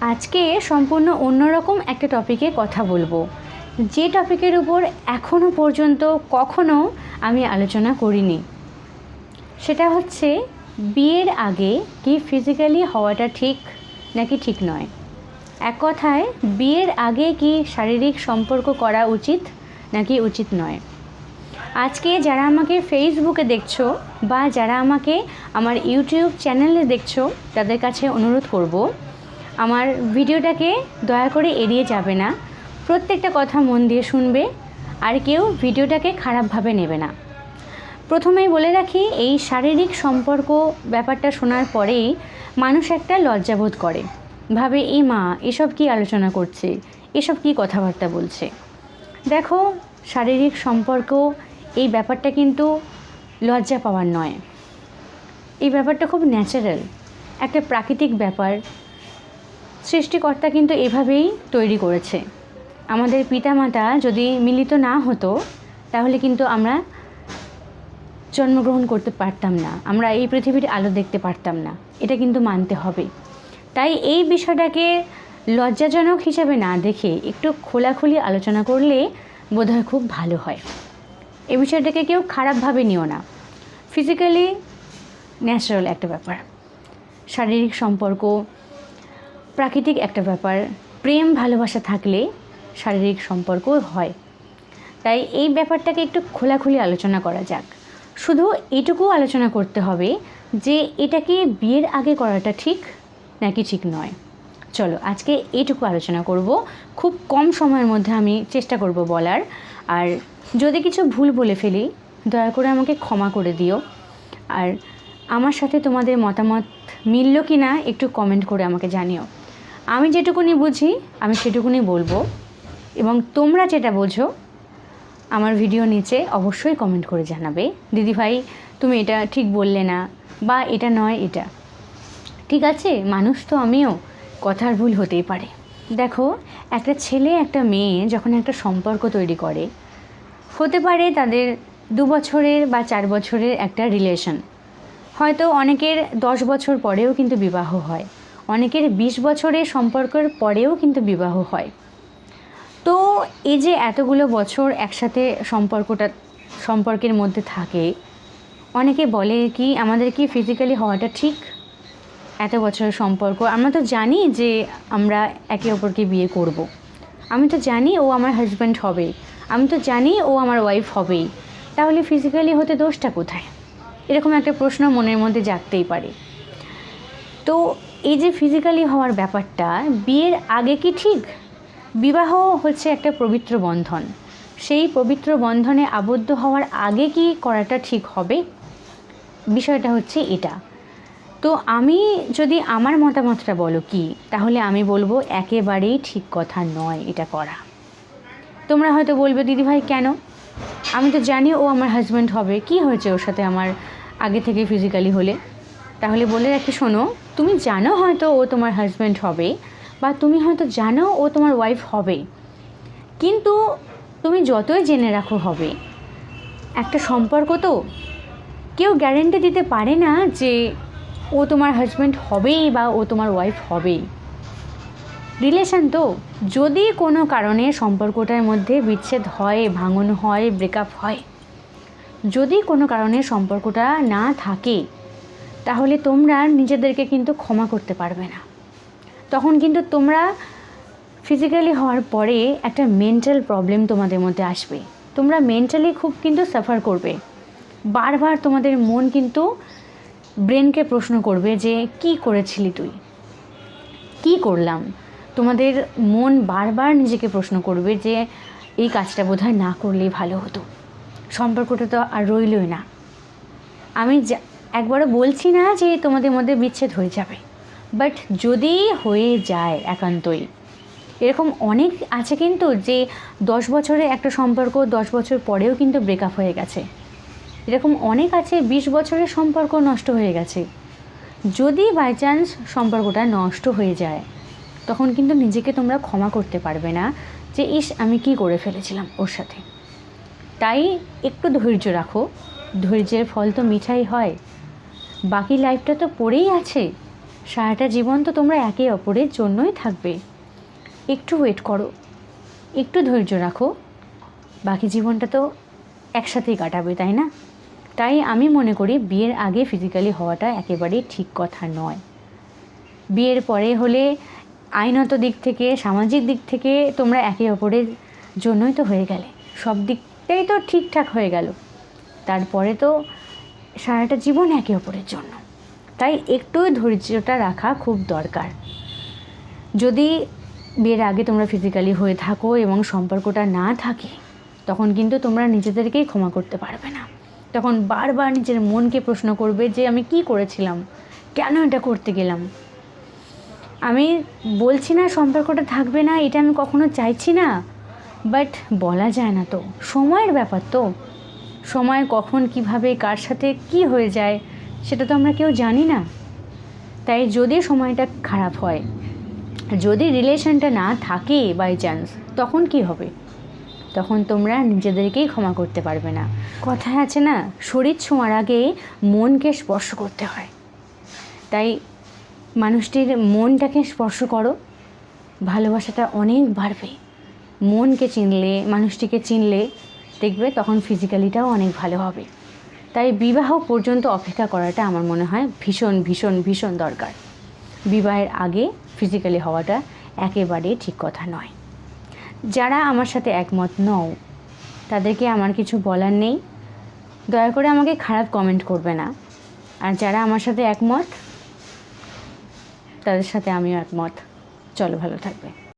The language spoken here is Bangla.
আজকে সম্পূর্ণ অন্যরকম একটা টপিকে কথা বলব। যে টপিকের উপর এখনও পর্যন্ত কখনো আমি আলোচনা করিনি। সেটা হচ্ছে, বিয়ের আগে কি ফিজিক্যালি হওয়াটা ঠিক নাকি ঠিক নয়? এক কথায়, বিয়ের আগে কি শারীরিক সম্পর্ক করা উচিত নাকি উচিত নয়? আজকে যারা আমাকে ফেসবুকে দেখছ বা যারা আমাকে আমার ইউটিউব চ্যানেলে দেখছ, তাদের কাছে অনুরোধ করব আমার ভিডিওটাকে দয়া করে এড়িয়ে যাবে না। প্রত্যেকটা কথা মন দিয়ে শুনবে, আর কেউ ভিডিওটাকে খারাপভাবে নেবে না। প্রথমেই বলে রাখি, এই শারীরিক সম্পর্ক ব্যাপারটা শোনার পরেই মানুষ একটা লজ্জাবোধ করে। ভাবে এই মা, এসব কি আলোচনা করছে? এসব কি কথাবার্তা বলছে? দেখো, শারীরিক সম্পর্ক, এই ব্যাপারটা কিন্তু লজ্জা পাওয়ার নয়। এই ব্যাপারটা খুব ন্যাচারাল একটা প্রাকৃতিক ব্যাপার। সৃষ্টিকর্তা কিন্তু এভাবেই তৈরি করেছে। আমাদের পিতামাতা যদি মিলিত না হতো, তাহলে কিন্তু আমরা জন্মগ্রহণ করতে পারতাম না। আমরা এই পৃথিবীর আলো দেখতে পারতাম না। এটা কিন্তু মানতে হবে। তাই এই বিষয়টাকে লজ্জাজনক হিসাবে না দেখে একটু খোলাখুলি আলোচনা করলে বোধহয় খুব ভালো হয়। এই বিষয়টাকে কেউ খারাপভাবে নিও না। ফিজিক্যালি ন্যাচারাল একটা ব্যাপার। শারীরিক সম্পর্ক প্রাকৃতিক একটা ব্যাপার। প্রেম, ভালোবাসা থাকলে শারীরিক সম্পর্ক হয়। তাই এই ব্যাপারটাকে একটু খোলাখুলি আলোচনা করা যাক। শুধু এটুকু আলোচনা করতে হবে যে এটাকে বিয়ের আগে করাটা ঠিক নাকি ঠিক নয়? চলো, আজকে এইটুকু আলোচনা করব। খুব কম সময়ের মধ্যে আমি চেষ্টা করব বলার। আর যদি কিছু ভুল বলে ফেলি, দয়া করে আমাকে ক্ষমা করে দিও। আর আমার সাথে তোমাদের মতামত মিলল কি না একটু কমেন্ট করে আমাকে জানিও। আমি যেটুকুনি বুঝি, আমি সেটুকুনি বলব। এবং তোমরা যেটা বোঝো, আমার ভিডিও নিচে অবশ্যই কমেন্ট করে জানাবে। দিদি ভাই, তুমি এটা ঠিক বললে না, বা এটা নয় এটা। ঠিক আছে, মানুষ তো আমিও, কথার ভুল হতেই পারে। দেখো, একটা ছেলে, একটা মেয়ে যখন একটা সম্পর্ক তৈরি করে, হতে পারে তাদের দু বছরের বা চার বছরের একটা রিলেশন হয়তো অনেকের দশ বছর পরেও কিন্তু বিবাহ হয়। অনেকের বিশ বছরের সম্পর্কের পরেও কিন্তু বিবাহ হয়। তো এই যে এতগুলো বছর একসাথে সম্পর্কটা, সম্পর্কের মধ্যে থাকে, অনেকে বলে কি, আমাদের কি ফিজিক্যালি হওয়াটা ঠিক? এত বছরের সম্পর্ক, আমরা তো জানি যে আমরা একে অপরকে বিয়ে করব। আমি তো জানি ও আমার হাজব্যান্ড হবে। আমি তো জানি ও আমার ওয়াইফ হবেই। তাহলে ফিজিক্যালি হতে দোষটা কোথায়? এরকম একটা প্রশ্ন মনের মধ্যে জাগতেই পারে। তো এই যে ফিজিক্যালি হওয়ার ব্যাপারটা, বিয়ের আগে কি ঠিক? বিবাহ হচ্ছে একটা পবিত্র বন্ধন। সেই পবিত্র বন্ধনে আবদ্ধ হওয়ার আগে কি করাটা ঠিক হবে? বিষয়টা হচ্ছে এটা। তো আমি যদি আমার মতামতটা বলো কি, তাহলে আমি বলব একেবারেই ঠিক কথা নয় এটা করা। তোমরা হয়তো বলবে, দিদিভাই, কেন? আমি তো জানি ও আমার হাজব্যান্ড হবে। কি হয়েছে ওর সাথে আমার আগে থেকে ফিজিক্যালি হলে? তাহলে বলে রাখি, শোনো, তুমি জানো হয়তো ও তোমার হাজব্যান্ড হবে বা তুমি হয়তো জানো ও তোমার ওয়াইফ হবে। কিন্তু তুমি যতই জেনে রাখো হবে, একটা সম্পর্ক তো কেউ গ্যারেন্টি দিতে পারে না যে ও তোমার হাজব্যান্ড হবেই বা ও তোমার ওয়াইফ হবেই। রিলেশান তো যদি কোনো কারণে সম্পর্কটার মধ্যে বিচ্ছেদ হয়, ভাঙন হয় ব্রেকআপ হয়, যদি কোনো কারণে সম্পর্কটা না থাকে তাহলে তোমরা নিজেদেরকে কিন্তু ক্ষমা করতে পারবে না। তখন কিন্তু তোমরা ফিজিক্যালি হওয়ার পরে একটা মেন্টাল প্রবলেম তোমাদের মধ্যে আসবে। তোমরা মেন্টালি খুব কিন্তু সাফার করবে। বারবার তোমাদের মন কিন্তু ব্রেনকে প্রশ্ন করবে যে, কি করেছিলি তুই? কি করলাম? তোমাদের মন বারবার নিজেকে প্রশ্ন করবে যে, এই কাজটা বোধহয় না করলেই ভালো হতো। সম্পর্কটা তো আর রইলই না। আমি একবারও বলছি না যে তোমাদের মধ্যে বিচ্ছেদ হয়ে যাবে। বাট যদি হয়ে যায় একান্তই, এরকম অনেক আছে কিন্তু যে দশ বছরে একটা সম্পর্ক, দশ বছর পরেও কিন্তু ব্রেকআপ হয়ে গেছে। এরকম অনেক আছে, বিশ বছরের সম্পর্ক নষ্ট হয়ে গেছে। যদি বাই চান্স সম্পর্কটা নষ্ট হয়ে যায়, তখন কিন্তু নিজেকে তোমরা ক্ষমা করতে পারবে না যে, ইস, আমি কি করে ফেলেছিলাম ওর সাথে? তাই একটু ধৈর্য রাখো। ধৈর্যের ফল তো মিঠাই হয়। বাকি লাইফটা তো পড়েই আছে। সারাটা জীবন তো তোমরা একে অপরের জন্যই থাকবে। একটু ওয়েট করো। একটু ধৈর্য রাখো। বাকি জীবনটা তো একসাথেই কাটাবে, তাই না? তাই আমি মনে করি বিয়ের আগে ফিজিক্যালি হওয়াটা একেবারেই ঠিক কথা নয়। বিয়ের পরে হলে আইনত দিক থেকে, সামাজিক দিক থেকে তোমরা একে অপরের জন্যই তো হয়ে গেলে। সব দিকটাই তো ঠিকঠাক হয়ে গেল। তারপরে তো সারাটা জীবন একে অপরের জন্য। তাই একটু ধৈর্যটা রাখা খুব দরকার। যদি বিয়ের আগে তোমরা ফিজিক্যালি হয়ে থাকো এবং সম্পর্কটা না থাকে, তখন কিন্তু তোমরা নিজেদেরকেই ক্ষমা করতে পারবে না। তখন বারবার নিজের মনকে প্রশ্ন করবে যে, আমি কি করেছিলাম? কেন এটা করতে গেলাম? আমি বলছি না সম্পর্কটা থাকবে না, এটা আমি কখনো চাইছি না। বাট বলা যায় না তো, সময়ের ব্যাপার তো। সময় কখন কীভাবে, কার সাথে কি হয়ে যায়, সেটা তো আমরা কেউ জানি না। তাই যদি সময়টা খারাপ হয়, যদি রিলেশনটা না থাকে বাই চান্স তখন কি হবে? তখন তোমরা নিজেদেরকেই ক্ষমা করতে পারবে না। কথায় আছে না, শরীর ছোঁয়ার আগে মনকে স্পর্শ করতে হয়। তাই মানুষটির মনটাকে স্পর্শ করো। ভালোবাসাটা অনেক বাড়বে। মনকে চিনলে, মানুষটিকে চিনলে দেখবে তখন ফিজিক্যালিটাও অনেক ভালো হবে। তাই বিবাহ পর্যন্ত অপেক্ষা করাটা আমার মনে হয় ভীষণ ভীষণ ভীষণ দরকার। বিবাহের আগে ফিজিক্যালি হওয়াটা একেবারে ঠিক কথা নয়। যারা আমার সাথে একমত নও, তাদেরকে আমার কিছু বলার নেই। দয়া করে আমাকে খারাপ কমেন্ট করবে না। আর যারা আমার সাথে একমত, তাদের সাথে আমিও একমত। চলো ভালো থাকবে।